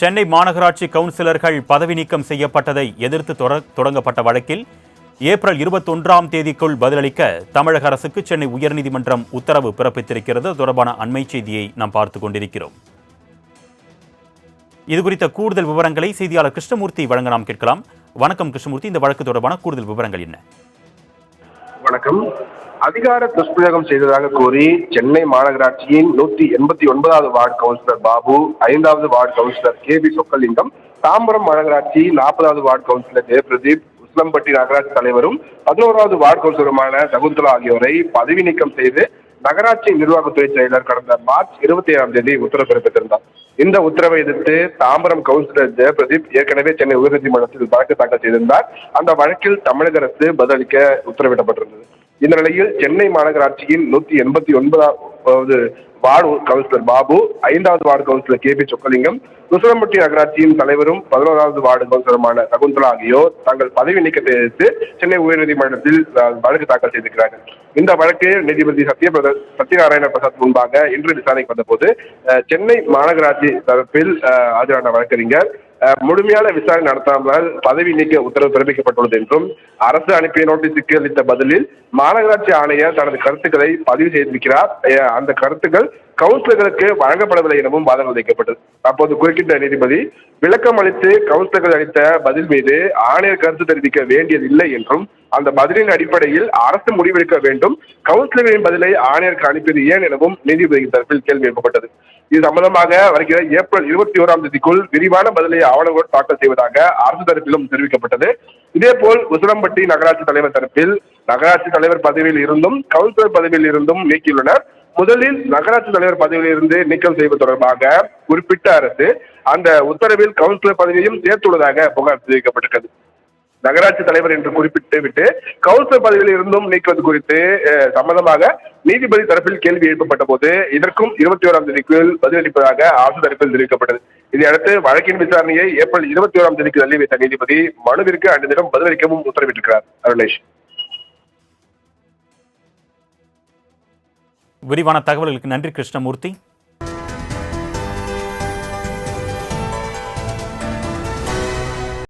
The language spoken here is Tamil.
சென்னை மாநகராட்சி கவுன்சிலர்கள் பதவி நீக்கம் செய்யப்பட்டதை எதிர்த்து தொடங்கப்பட்ட வழக்கில் ஏப்ரல் இருபத்தொன்றாம் தேதிக்குள் பதிலளிக்க தமிழக அரசுக்கு சென்னை உயர்நீதிமன்றம் உத்தரவு பிறப்பித்திருக்கிறது. தொடர்பான அண்மை செய்தியை நாம் பார்த்து கொண்டிருக்கிறோம். இது குறித்த கூடுதல் விவரங்களை செய்தியாளர் கிருஷ்ணமூர்த்தி வழங்க நாம் கேட்கலாம். வணக்கம் கிருஷ்ணமூர்த்தி. இந்த வழக்கு தொடர்பான கூடுதல் விவரங்கள் என்ன? வணக்கம். அதிகார துஷ்பிரயோகம் செய்ததாக கூறி சென்னை மாநகராட்சியின் நூத்தி எண்பத்தி ஒன்பதாவது வார்டு கவுன்சிலர் பாபு ஐந்தாவது ward councillor K P Chockalingam Tambaram மாநகராட்சி நாற்பதாவது வார்டு கவுன்சிலர் ஜெயபிரதீப் உஸ்லம்பட்டி நகராட்சி தலைவரும் பதினோராவது வார்டு கவுன்சிலருமான சகுந்தலா ஆகியோரை பதவி நீக்கம் செய்து நகராட்சி நிர்வாகத்துறை செயலர் கடந்த மார்ச் இருபத்தி ஏழாம் தேதி உத்தரவு பிறப்பித்திருந்தார் இந்த உத்தரவை எதிர்த்து தாம்பரம் கவுன்சிலர் ஜெயபிரதீப் ஏற்கனவே சென்னை உயர்நீதிமன்றத்தில் வழக்கு தாக்கல் செய்திருந்தார். அந்த வழக்கில் தமிழக அரசு பதிலளிக்க உத்தரவிடப்பட்டிருந்தது. இந்த நிலையில் சென்னை மாநகராட்சியின் நூத்தி எண்பத்தி ஒன்பதாவது வார்டு கவுன்சிலர் பாபு ஐந்தாவது ward councillor K P Chokkalingam Usilampatti நகராட்சியின் தலைவரும் பதினோராவது வார்டு கவுன்சிலருமான சகுந்தலா ஆகியோர் தங்கள் பதவி நீக்கத்தை எதிர்த்து சென்னை உயர்நீதிமன்றத்தில் வழக்கு தாக்கல் செய்திருக்கிறார்கள். இந்த வழக்கு நீதிபதி சத்யபிரத சத்யநாராயண பிரசாத் முன்பாக இன்று விசாரணைக்கு வந்தபோது சென்னை மாநகராட்சி தரப்பில் ஆஜரான வழக்கறிஞர் முழுமையான விசாரணை நடத்தாமல் பதவி நீக்க உத்தரவு பிறப்பிக்கப்பட்டுள்ளது என்றும் அரசு அனுப்பிய நோட்டீஸுக்கு அளித்த பதிலில் மாநகராட்சி ஆணையர் தனது கருத்துக்களை பதிவு செய்திருக்கிறார். அந்த கருத்துக்கள் கவுன்சிலர்களுக்கு வழங்கப்படவில்லை எனவும் வாதம் உதைக்கப்பட்டது அப்போது குறுக்கிட்ட நீதிபதி விளக்கம் அளித்து கவுன்சிலர்கள் அளித்த பதில் மீது ஆணையர் கருத்து தெரிவிக்க வேண்டியதில்லை என்றும் அந்த பதிலின் அடிப்படையில் அரசு முடிவெடுக்க வேண்டும். கவுன்சிலர்களின் பதிலை ஆணையருக்கு அனுப்பியது ஏன் எனவும் நீதிபதி தரப்பில் கேள்வி எழுப்பப்பட்டது. இது சம்பந்தமாக வருகிற ஏப்ரல் இருபத்தி ஓராம் தேதிக்குள் விரிவான பதிலை ஆவணங்களோடு தாக்கல் செய்வதாக அரசு தரப்பிலும் தெரிவிக்கப்பட்டது. இதேபோல் உசிலம்பட்டி நகராட்சி தலைவர் தரப்பில் நகராட்சி தலைவர் பதவியில் இருந்தும் கவுன்சிலர் பதவியில் இருந்தும் நீக்கியுள்ளனர். முதலில் நகராட்சி தலைவர் பதவியில் இருந்து நீக்கம் செய்வது தொடர்பாக குறிப்பிட்ட அரசு அந்த உத்தரவில் கவுன்சிலர் பதவியையும் சேர்த்துள்ளதாக புகார் தெரிவிக்கப்பட்டிருக்கிறது. நகராட்சி தலைவர் என்று குறிப்பிட்டு விட்டு கவுன்சிலர் பதவியில் இருந்தும் நீக்குவது குறித்து சம்பந்தமாக நீதிபதி தரப்பில் கேள்வி எழுப்பப்பட்ட போது இதற்கும் இருபத்தி ஓராம் தேதிக்குள் பதிலளிப்பதாக அரசு தரப்பில் தெரிவிக்கப்பட்டது. இதையடுத்து வழக்கின் விசாரணையை ஏப்ரல் இருபத்தி ஓராம் தேதிக்கு தள்ளி வைத்த நீதிபதி மனுவிற்கு அன்று தினம் பதிலளிக்கவும் உத்தரவிட்டிருக்கிறார். அருணேஷ். விரிவான தகவல்களுக்கு நன்றி கிருஷ்ணமூர்த்தி.